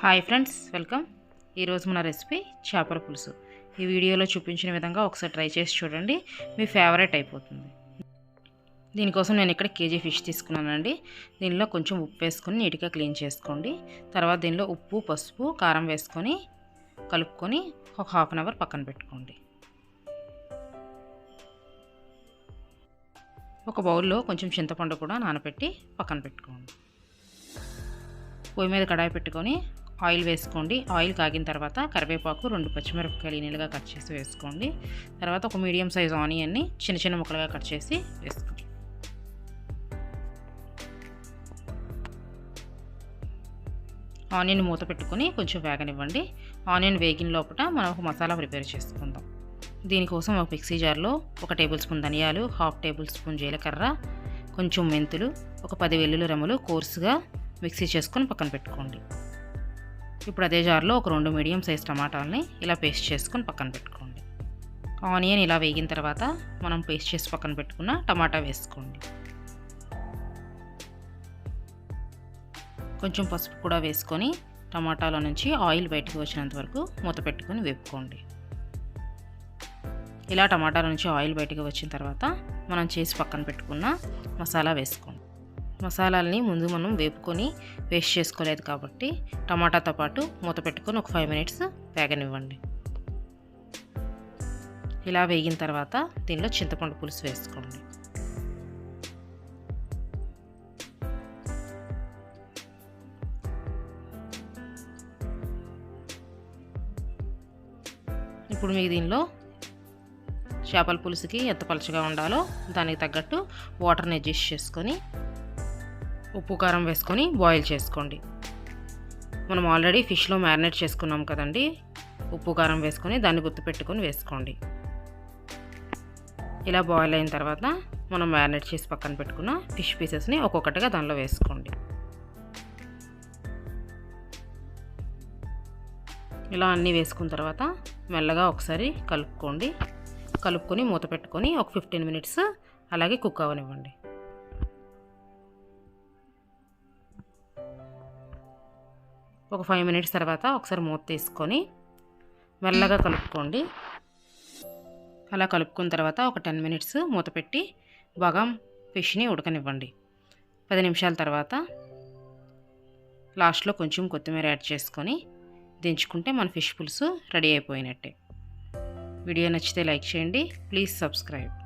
Hi friends welcome. ఈరోజు మన recipe చేపల పులుసు. ఈ వీడియోలో చూపించిన విధంగా ఒకసారి ట్రై చేసి చూడండి మీ ఫేవరెట్ అయిపోతుంది. దీనికోసం నేను ఇక్కడ కేజీ ఫిష్ తీసుకున్నానండి. దీనిలో కొంచెం ఉప్పు వేసుకొని నీట్గా క్లీన్ చేసుకోండి. తర్వాత దీనిలో ఉప్పు పసుపు కారం వేసుకొని కలుపుకొని ఒక హాఫ్ అన్ అవర్ పక్కన పెట్టుకోండి. ఒక బౌల్లో కొంచెం చింతపండు కూడా నానబెట్టి పక్కన పెట్టుకోండి. పొయ్యి మీద కడాయి పెట్టుకొని ఆయిల్ వేసుకోండి. ఆయిల్ కాగిన తర్వాత కరివేపాకు రెండు పచ్చిమిరపకాయలు నీళ్ళగా కట్ చేసి వేసుకోండి. తర్వాత ఒక మీడియం సైజ్ ఆనియన్ని చిన్న చిన్న ముక్కలుగా కట్ చేసి వేసుకోండి. ఆనియన్ మూత పెట్టుకొని కొంచెం వేగనివ్వండి. ఆనియన్ వేగిన లోపల మనం ఒక మసాలా ప్రిపేర్ చేసుకుందాం. దీనికోసం ఒక మిక్సీ జార్లో ఒక టేబుల్ స్పూన్ ధనియాలు హాఫ్ టేబుల్ స్పూన్ జీలకర్ర కొంచెం మెంతులు ఒక పది వెల్లుల రెమ్మలు కోర్సుగా మిక్సీ చేసుకొని పక్కన పెట్టుకోండి. ఇప్పుడు అదే జార్లో ఒక రెండు మీడియం సైజ్ టమాటాలని ఇలా పేస్ట్ చేసుకొని పక్కన పెట్టుకోండి. ఆనియన్ ఇలా వేగిన తర్వాత మనం పేస్ట్ చేసి పక్కన పెట్టుకున్న టమాటా వేసుకోండి. కొంచెం పసుపు కూడా వేసుకొని టమాటాలో నుంచి ఆయిల్ బయటకు వచ్చినంత వరకు మూత పెట్టుకొని వేపుకోండి. ఇలా టమాటాల నుంచి ఆయిల్ బయటకు వచ్చిన తర్వాత మనం చేసి పక్కన పెట్టుకున్న మసాలా వేసుకోండి. మసాలాలని ముందు మనం వేపుకొని వేస్ట్ చేసుకోలేదు కాబట్టి టమాటాతో పాటు మూత పెట్టుకొని ఒక ఫైవ్ మినిట్స్ వేగనివ్వండి. ఇలా వేగిన తర్వాత దీనిలో చింతపండు పులుసు వేసుకోండి. ఇప్పుడు మీకు దీనిలో చేపల పులుసుకి ఎంత పలుచగా ఉండాలో దానికి తగ్గట్టు వాటర్ని అడ్జస్ట్ చేసుకొని ఉప్పు కారం వేసుకొని బాయిల్ చేసుకోండి. మనం ఆల్రెడీ ఫిష్లో మ్యారినేట్ చేసుకున్నాం కదండి. ఉప్పు కారం వేసుకొని దాన్ని గుర్తుపెట్టుకొని వేసుకోండి. ఇలా బాయిల్ అయిన తర్వాత మనం మ్యారినేట్ చేసి పక్కన పెట్టుకున్న ఫిష్ పీసెస్ని ఒక్కొక్కటిగా దానిలో వేసుకోండి. ఇలా అన్నీ వేసుకున్న తర్వాత మెల్లగా ఒకసారి కలుపుకోండి. కలుపుకొని మూత పెట్టుకొని ఒక ఫిఫ్టీన్ మినిట్స్ అలాగే కుక్ అవనివ్వండి ఒక ఫైవ్ మినిట్స్ తర్వాత ఒకసారి మూత తీసుకొని మెల్లగా కలుపుకోండి. అలా కలుపుకున్న తర్వాత ఒక టెన్ మినిట్స్ మూత పెట్టి బాగా ఫిష్ని ఉడకనివ్వండి. పది నిమిషాల తర్వాత లాస్ట్లో కొంచెం కొత్తిమీర యాడ్ చేసుకొని దించుకుంటే మన ఫిష్ పులుసు రెడీ అయిపోయినట్టే. వీడియో నచ్చితే లైక్ చేయండి. Please subscribe